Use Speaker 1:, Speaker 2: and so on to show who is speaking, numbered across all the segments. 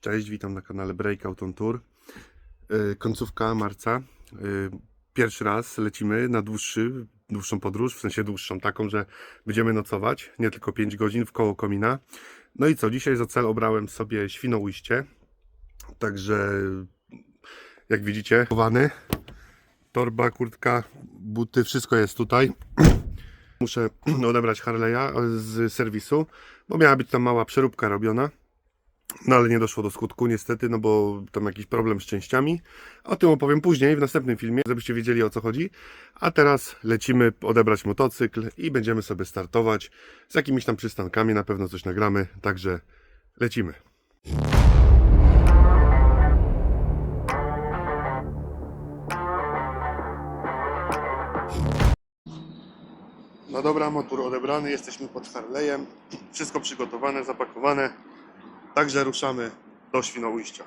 Speaker 1: Cześć, witam na kanale Breakout on Tour. Yy, Końcówka marca. Yy, Pierwszy raz lecimy na dłuższy, dłuższą podróż, w sensie dłuższą taką, że będziemy nocować, nie tylko 5 godzin w koło komina. No i co, dzisiaj za cel obrałem sobie Świnoujście. Także jak widzicie, chowany. Torba, kurtka, buty, wszystko jest tutaj. Muszę odebrać Harley'a z serwisu, bo miała być tam mała przeróbka robiona. No ale nie doszło do skutku niestety, no bo tam jakiś problem z częściami. O tym opowiem później w następnym filmie, żebyście wiedzieli o co chodzi. A teraz lecimy odebrać motocykl i będziemy sobie startować z jakimiś tam przystankami, na pewno coś nagramy, także lecimy. No dobra, motor odebrany, jesteśmy pod Harley'em. Wszystko przygotowane, zapakowane. Także ruszamy do Świnoujścia.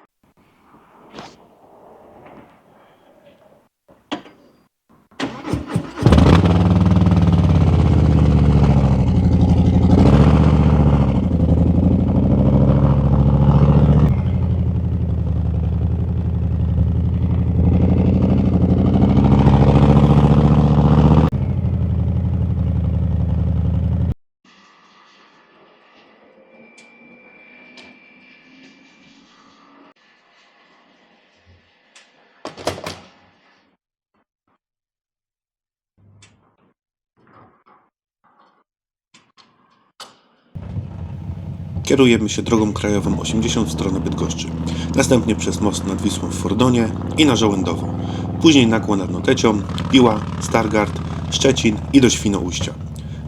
Speaker 2: Kierujemy się drogą krajową 80 w stronę Bydgoszczy. Następnie przez most nad Wisłą w Fordonie i na Żołędowo. Później nakło nad Notecią, Piła, Stargard, Szczecin i do Świnoujścia.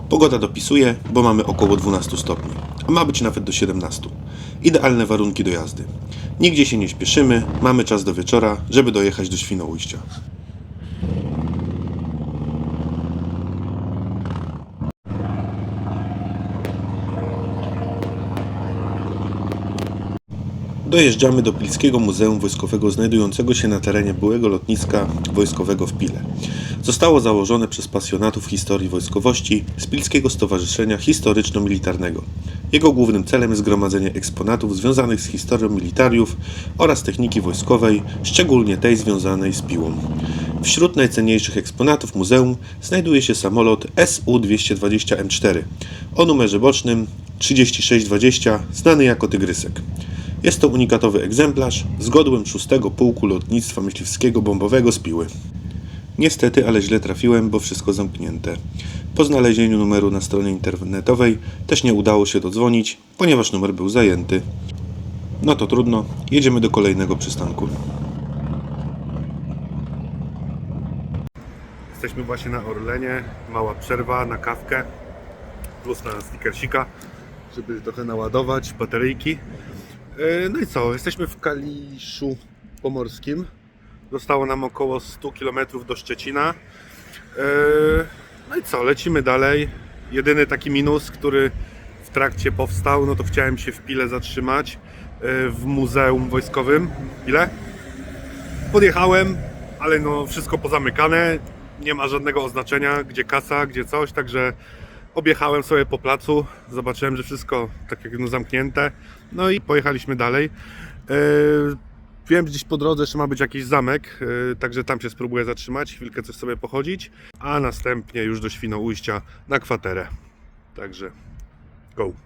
Speaker 2: Pogoda dopisuje, bo mamy około 12 stopni, a ma być nawet do 17. Idealne warunki do jazdy. Nigdzie się nie śpieszymy, mamy czas do wieczora, żeby dojechać do Świnoujścia. Dojeżdżamy do Pilskiego Muzeum Wojskowego znajdującego się na terenie byłego lotniska wojskowego w Pile. Zostało założone przez pasjonatów historii wojskowości z Pilskiego Stowarzyszenia Historyczno-Militarnego. Jego głównym celem jest gromadzenie eksponatów związanych z historią militariów oraz techniki wojskowej, szczególnie tej związanej z piłą. Wśród najcenniejszych eksponatów muzeum znajduje się samolot SU-220M4 o numerze bocznym 3620, znany jako Tygrysek. Jest to unikatowy egzemplarz z godłem 6 Pułku Lotnictwa Myśliwskiego Bombowego z Piły. Niestety, ale źle trafiłem, bo wszystko zamknięte. Po znalezieniu numeru na stronie internetowej też nie udało się dodzwonić, ponieważ numer był zajęty. No to trudno, jedziemy do kolejnego przystanku.
Speaker 1: Jesteśmy właśnie na Orlenie, mała przerwa na kawkę, plus na stickersika, żeby trochę naładować bateryjki. Yy, No i co, jesteśmy w Kaliszu Pomorskim. Zostało nam około 100 km do Szczecina. Yy, No i co, lecimy dalej. Jedyny taki minus, który w trakcie powstał, no to chciałem się w Pile zatrzymać yy, w Muzeum Wojskowym. Ile? Podjechałem, ale no wszystko pozamykane. Nie ma żadnego oznaczenia, gdzie kasa, gdzie coś, także objechałem sobie po placu, zobaczyłem, że wszystko tak jak no zamknięte. No i pojechaliśmy dalej. Yy, Wiem, gdzieś po drodze, że ma być jakiś zamek, yy, także tam się spróbuję zatrzymać, chwilkę coś sobie pochodzić, a następnie już do Świnoujścia na kwaterę. Także go.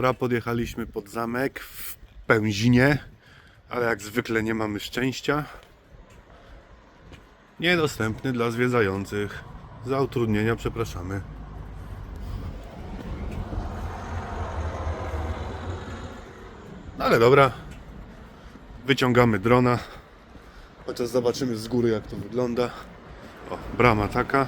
Speaker 1: Dobra, podjechaliśmy pod zamek w Pęzinie, ale jak zwykle nie mamy szczęścia. Niedostępny dla zwiedzających. Za utrudnienia przepraszamy. No ale dobra. Wyciągamy drona. Chociaż zobaczymy z góry jak to wygląda. O, brama taka.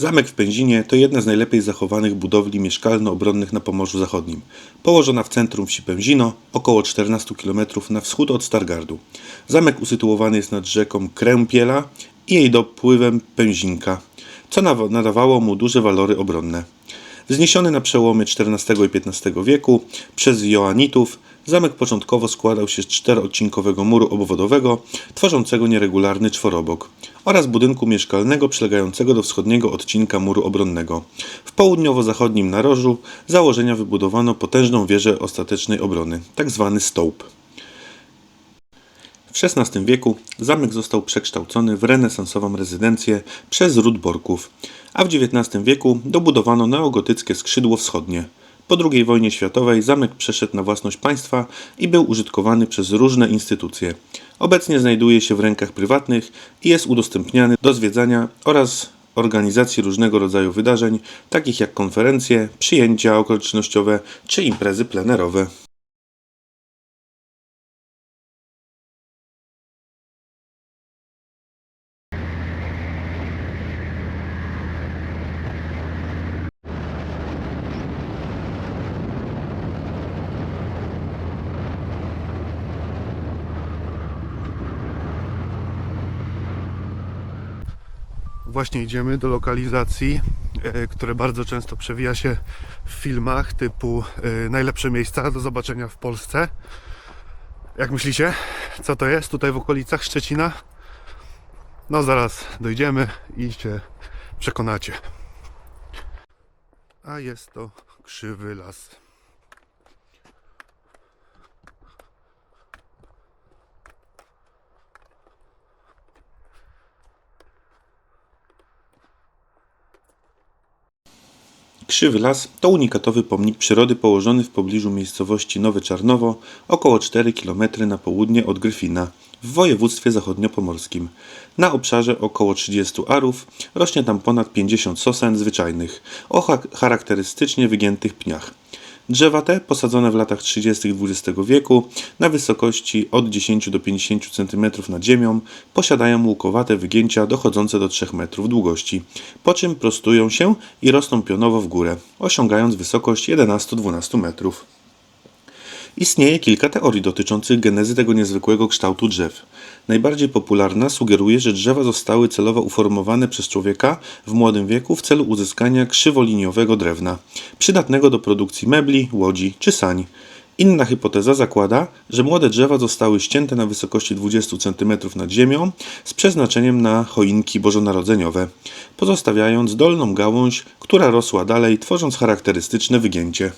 Speaker 2: Zamek w Pęzinie to jedna z najlepiej zachowanych budowli mieszkalno-obronnych na Pomorzu Zachodnim. Położona w centrum wsi Pęzino, około 14 km na wschód od Stargardu. Zamek usytuowany jest nad rzeką Krępiela i jej dopływem Pęzinka, co nadawało mu duże walory obronne. Wzniesiony na przełomie XIV i XV wieku przez Joanitów, zamek początkowo składał się z czteroodcinkowego muru obwodowego, tworzącego nieregularny czworobok, oraz budynku mieszkalnego przylegającego do wschodniego odcinka muru obronnego. W południowo-zachodnim narożu założenia wybudowano potężną wieżę ostatecznej obrony, tzw. stołp. W XVI wieku zamek został przekształcony w renesansową rezydencję przez ród Borków, a w XIX wieku dobudowano neogotyckie skrzydło wschodnie. Po II wojnie światowej zamek przeszedł na własność państwa i był użytkowany przez różne instytucje. Obecnie znajduje się w rękach prywatnych i jest udostępniany do zwiedzania oraz organizacji różnego rodzaju wydarzeń, takich jak konferencje, przyjęcia okolicznościowe czy imprezy plenerowe.
Speaker 1: Właśnie idziemy do lokalizacji, e, które bardzo często przewija się w filmach typu e, najlepsze miejsca do zobaczenia w Polsce. Jak myślicie, co to jest tutaj w okolicach Szczecina? No zaraz dojdziemy i się przekonacie. A jest to krzywy las.
Speaker 2: Krzywy Las to unikatowy pomnik przyrody położony w pobliżu miejscowości Nowe Czarnowo, około 4 km na południe od Gryfina, w województwie zachodniopomorskim. Na obszarze około 30 arów rośnie tam ponad 50 sosen zwyczajnych o cha- charakterystycznie wygiętych pniach. Drzewa te, posadzone w latach 30. XX wieku na wysokości od 10 do 50 cm nad ziemią, posiadają łukowate wygięcia dochodzące do 3 metrów długości, po czym prostują się i rosną pionowo w górę, osiągając wysokość 11-12 metrów. Istnieje kilka teorii dotyczących genezy tego niezwykłego kształtu drzew. Najbardziej popularna sugeruje, że drzewa zostały celowo uformowane przez człowieka w młodym wieku w celu uzyskania krzywoliniowego drewna, przydatnego do produkcji mebli, łodzi czy sań. Inna hipoteza zakłada, że młode drzewa zostały ścięte na wysokości 20 cm nad ziemią z przeznaczeniem na choinki bożonarodzeniowe, pozostawiając dolną gałąź, która rosła dalej, tworząc charakterystyczne wygięcie.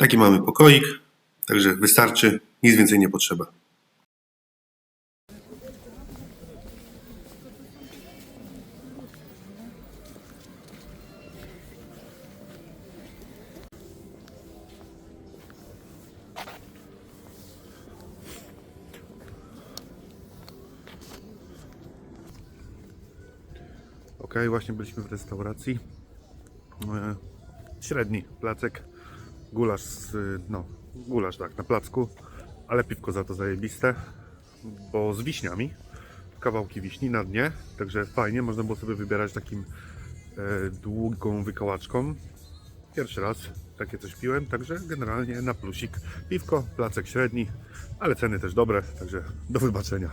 Speaker 1: Taki mamy pokoik, także wystarczy, nic więcej nie potrzeba. Ok, właśnie byliśmy w restauracji. E, Średni placek gulasz, no, gulasz tak, na placku, ale piwko za to zajebiste, bo z wiśniami, kawałki wiśni na dnie, także fajnie, można było sobie wybierać takim e, długą wykałaczką. Pierwszy raz takie coś piłem, także generalnie na plusik. Piwko, placek średni, ale ceny też dobre, także do wybaczenia.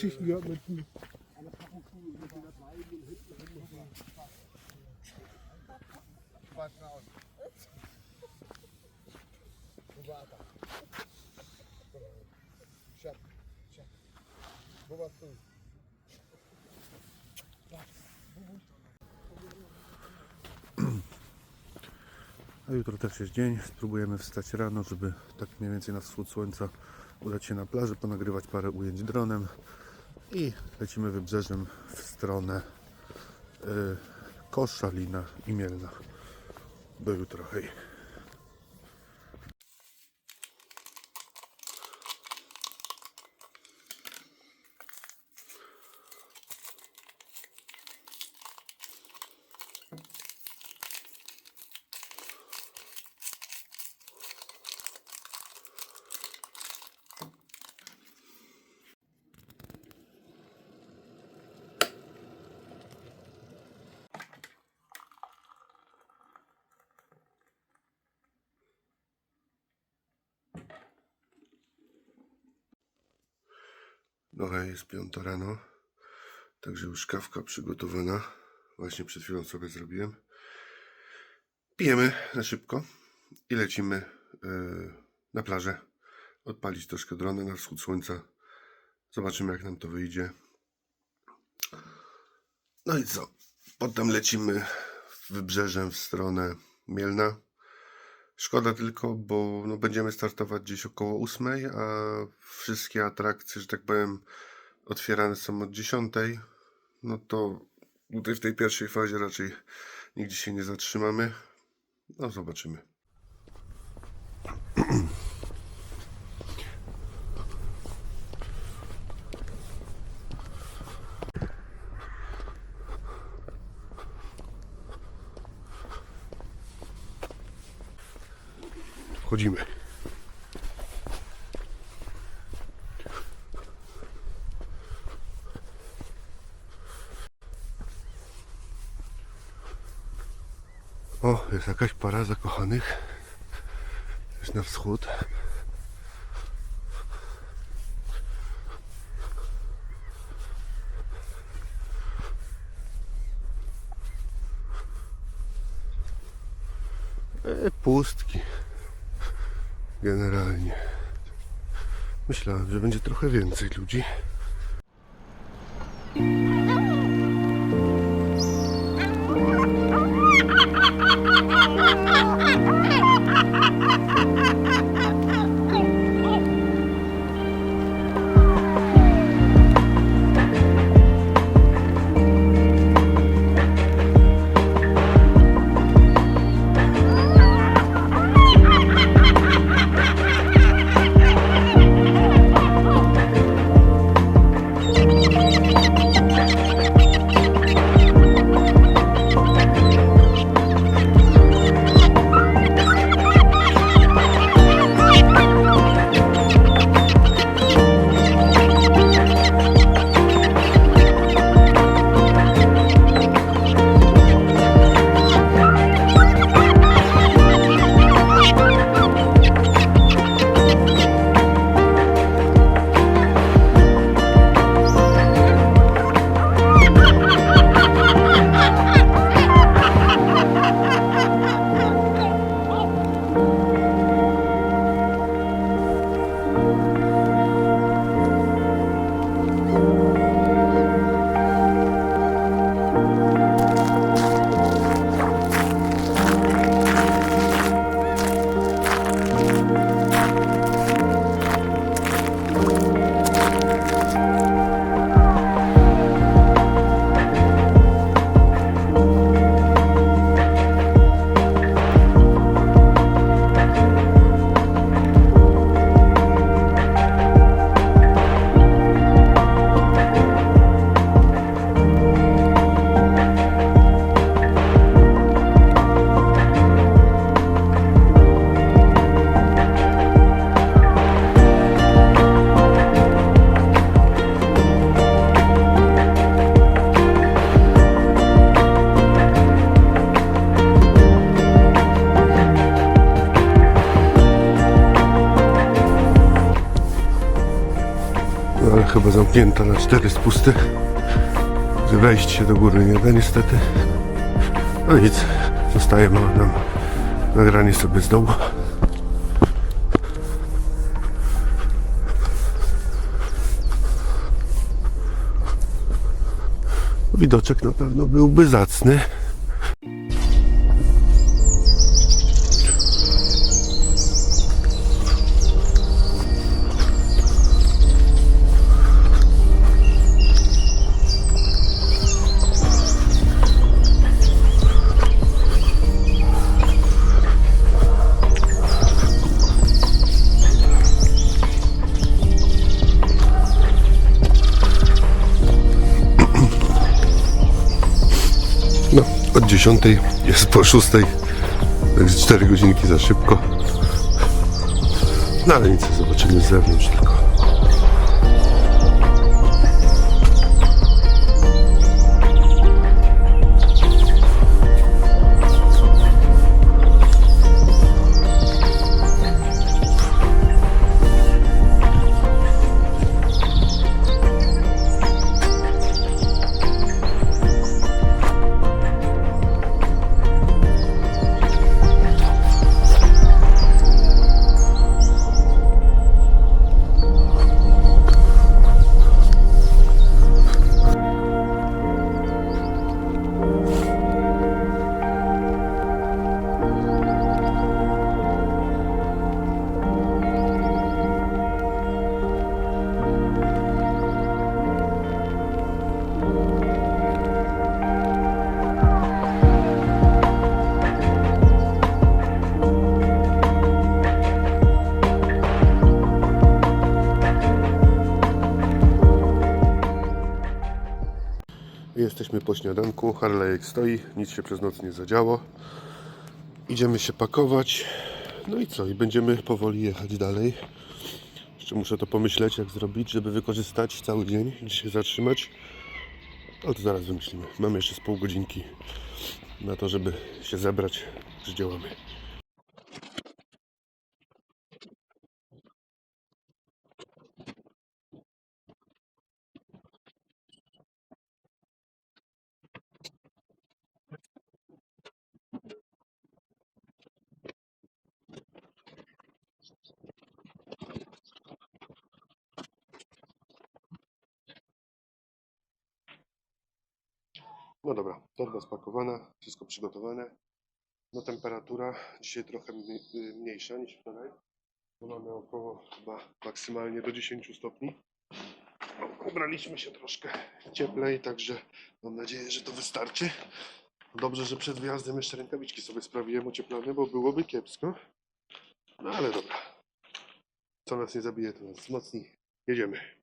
Speaker 3: Geschichten gehört mit dem
Speaker 1: A jutro też jest dzień. Spróbujemy wstać rano, żeby tak mniej więcej na wschód słońca udać się na plażę, ponagrywać parę ujęć dronem i lecimy wybrzeżem w stronę y, Koszalina i Mielna. Do jutro, hej. Hej, jest piąta rano, także już kawka przygotowana. Właśnie przed chwilą sobie zrobiłem. Pijemy na szybko i lecimy yy, na plażę. Odpalić troszkę drony na wschód słońca. Zobaczymy jak nam to wyjdzie. No i co? Potem lecimy wybrzeżem w stronę Mielna. Szkoda tylko, bo no, będziemy startować gdzieś około 8, a wszystkie atrakcje, że tak powiem, otwierane są od 10. No to tutaj w tej pierwszej fazie raczej nigdzie się nie zatrzymamy. No zobaczymy. Wchodzimy. O, jest jakaś para zakochanych. Jest na wschód. E, pustki. Generalnie. Myślałem, że będzie trochę więcej ludzi. Chyba zamknięta na cztery spusty. Że wejść się do góry nie da niestety. No nic, zostaje nam nagranie sobie z dołu. Widoczek na pewno byłby zacny. 10 jest po 6, także 4 godzinki za szybko. No ale nic, zobaczymy z zewnątrz. Po śniadanku, Harley'ek stoi, nic się przez noc nie zadziało. Idziemy się pakować. No i co? I będziemy powoli jechać dalej. Jeszcze muszę to pomyśleć, jak zrobić, żeby wykorzystać cały dzień, gdzie się zatrzymać. Ale to zaraz wymyślimy. Mamy jeszcze z pół godzinki na to, żeby się zebrać. Już działamy. No dobra, torba spakowana, wszystko przygotowane. No temperatura dzisiaj trochę mniej- mniejsza niż wczoraj. Mamy około chyba maksymalnie do 10 stopni. No, Ubraliśmy się troszkę cieplej, także mam nadzieję, że to wystarczy. Dobrze, że przed wyjazdem jeszcze rękawiczki sobie sprawiłem ocieplone, bo byłoby kiepsko. No ale dobra. Co nas nie zabije, to nas wzmocni. Jedziemy.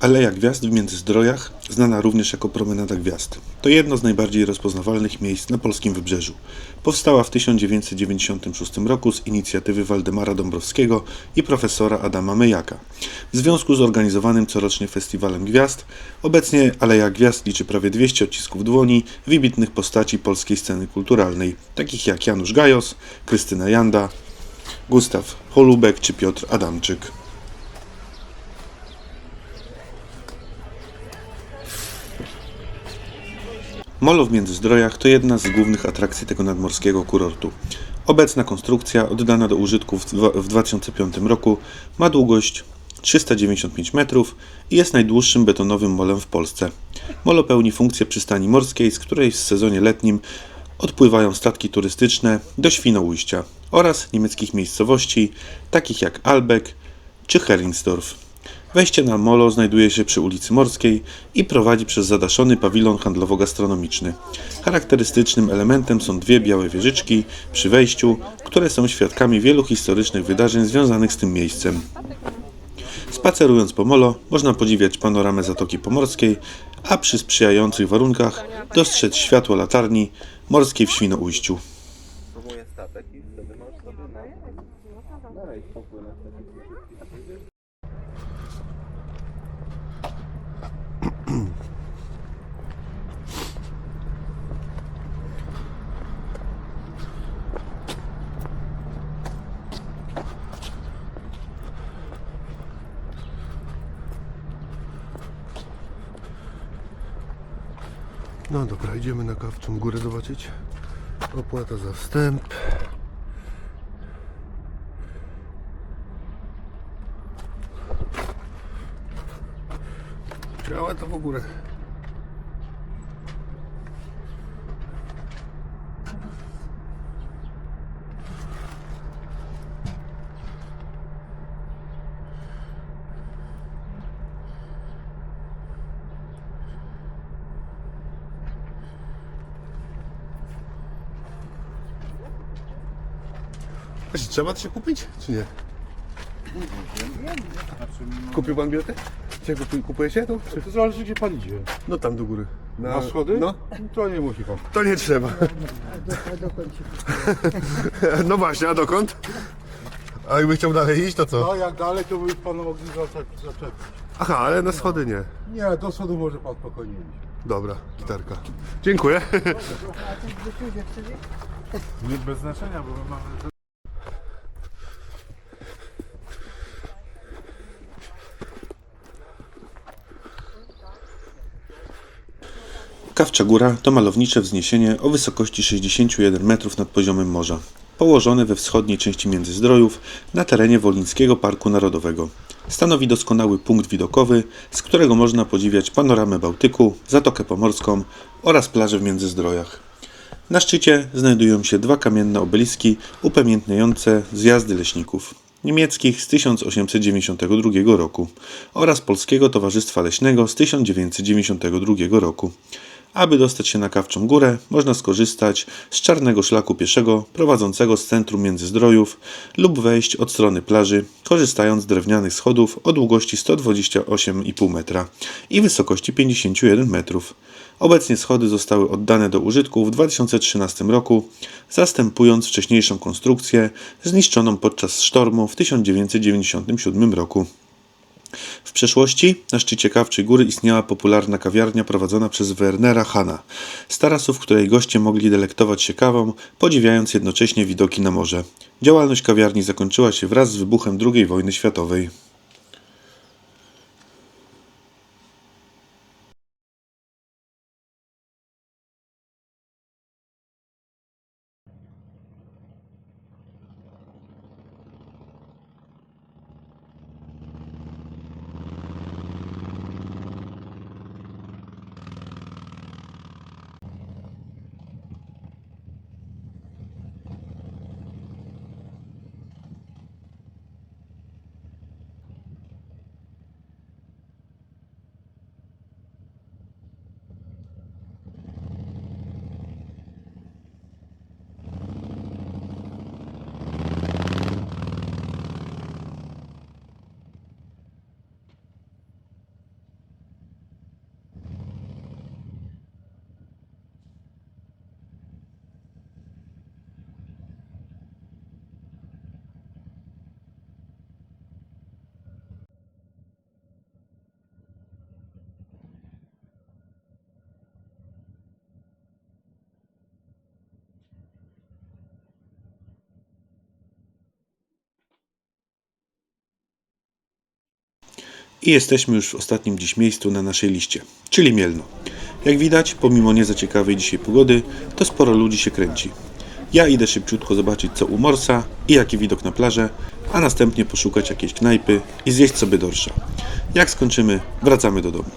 Speaker 2: Aleja Gwiazd w Międzyzdrojach, znana również jako Promenada Gwiazd, to jedno z najbardziej rozpoznawalnych miejsc na polskim wybrzeżu. Powstała w 1996 roku z inicjatywy Waldemara Dąbrowskiego i profesora Adama Mejaka. W związku z organizowanym corocznie Festiwalem Gwiazd, obecnie Aleja Gwiazd liczy prawie 200 odcisków dłoni wybitnych postaci polskiej sceny kulturalnej, takich jak Janusz Gajos, Krystyna Janda, Gustaw Holubek czy Piotr Adamczyk. Molo w Międzyzdrojach to jedna z głównych atrakcji tego nadmorskiego kurortu. Obecna konstrukcja, oddana do użytku w dwa- w 2005 roku, ma długość 395 metrów i jest najdłuższym betonowym molem w Polsce. Molo pełni funkcję przystani morskiej, z której w sezonie letnim odpływają statki turystyczne do Świnoujścia oraz niemieckich miejscowości, takich jak Albeck czy Heringsdorf. Wejście na molo znajduje się przy ulicy Morskiej i prowadzi przez zadaszony pawilon handlowo-gastronomiczny. Charakterystycznym elementem są dwie białe wieżyczki przy wejściu, które są świadkami wielu historycznych wydarzeń związanych z tym miejscem. Spacerując po molo, można podziwiać panoramę Zatoki Pomorskiej, a przy sprzyjających warunkach dostrzec światło latarni morskiej w Świnoujściu.
Speaker 1: No dobra, idziemy na kawczą górę zobaczyć. Opłata za wstęp. Działa to w ogóle. Trzeba to się kupić, czy nie? Kupił pan biletę? Czy kupi- kupuje się to? Czy?
Speaker 3: To zależy gdzie pan idzie.
Speaker 1: No tam do góry.
Speaker 3: Na schody?
Speaker 1: No,
Speaker 3: To nie musi pan.
Speaker 1: to nie trzeba. No właśnie, a dokąd? A jakby chciał dalej iść, to co?
Speaker 3: No jak dalej to by pan mogli zaczep- zaczepić.
Speaker 1: Aha, ale na schody nie.
Speaker 3: Nie, do schodu może pan spokojnie iść.
Speaker 1: Dobra, gitarka. Dziękuję.
Speaker 3: Nie bez znaczenia, bo my mamy...
Speaker 2: Kawcza Góra to malownicze wzniesienie o wysokości 61 metrów nad poziomem morza, położone we wschodniej części Międzyzdrojów na terenie Wolińskiego Parku Narodowego. Stanowi doskonały punkt widokowy, z którego można podziwiać panoramę Bałtyku, Zatokę Pomorską oraz plaże w Międzyzdrojach. Na szczycie znajdują się dwa kamienne obeliski upamiętniające zjazdy leśników niemieckich z 1892 roku oraz Polskiego Towarzystwa Leśnego z 1992 roku. Aby dostać się na Kawczą Górę, można skorzystać z czarnego szlaku pieszego prowadzącego z centrum Międzyzdrojów lub wejść od strony plaży, korzystając z drewnianych schodów o długości 128,5 metra i wysokości 51 metrów. Obecnie schody zostały oddane do użytku w 2013 roku, zastępując wcześniejszą konstrukcję zniszczoną podczas sztormu w 1997 roku. W przeszłości na szczycie Kawczej Góry istniała popularna kawiarnia prowadzona przez Wernera Hana, z tarasu, w której goście mogli delektować się kawą, podziwiając jednocześnie widoki na morze. Działalność kawiarni zakończyła się wraz z wybuchem II wojny światowej. I jesteśmy już w ostatnim dziś miejscu na naszej liście, czyli Mielno. Jak widać, pomimo nie za ciekawej dzisiaj pogody, to sporo ludzi się kręci. Ja idę szybciutko zobaczyć co u Morsa i jaki widok na plażę, a następnie poszukać jakiejś knajpy i zjeść sobie dorsza. Jak skończymy, wracamy do domu.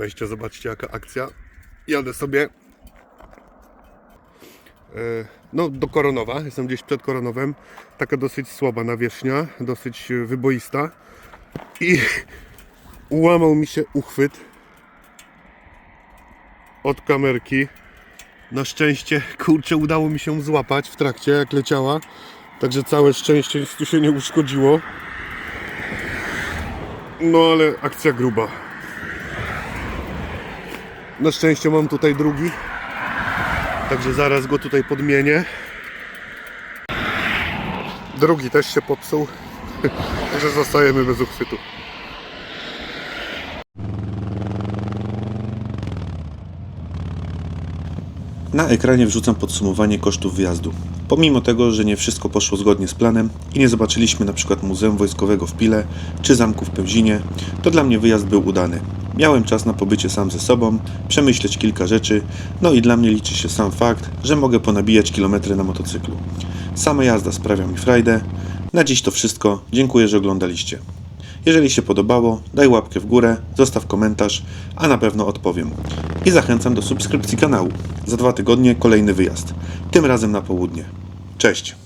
Speaker 1: Weźcie, zobaczcie jaka akcja. Jadę sobie e, no, do Koronowa. Jestem gdzieś przed Koronowem. Taka dosyć słaba nawierzchnia, dosyć e, wyboista. I ułamał mi się uchwyt od kamerki. Na szczęście, kurczę, udało mi się złapać w trakcie, jak leciała. Także całe szczęście nic tu się nie uszkodziło. No ale akcja gruba. Na szczęście mam tutaj drugi. Także zaraz go tutaj podmienię. Drugi też się popsuł. Także zostajemy bez uchwytu.
Speaker 2: Na ekranie wrzucam podsumowanie kosztów wyjazdu. Pomimo tego, że nie wszystko poszło zgodnie z planem i nie zobaczyliśmy przykład Muzeum Wojskowego w Pile czy zamku w Pęzinie, to dla mnie wyjazd był udany. Miałem czas na pobycie sam ze sobą, przemyśleć kilka rzeczy, no i dla mnie liczy się sam fakt, że mogę ponabijać kilometry na motocyklu. Sama jazda sprawia mi frajdę. Na dziś to wszystko. Dziękuję, że oglądaliście. Jeżeli się podobało, daj łapkę w górę, zostaw komentarz, a na pewno odpowiem. I zachęcam do subskrypcji kanału. Za dwa tygodnie kolejny wyjazd. Tym razem na południe. Cześć!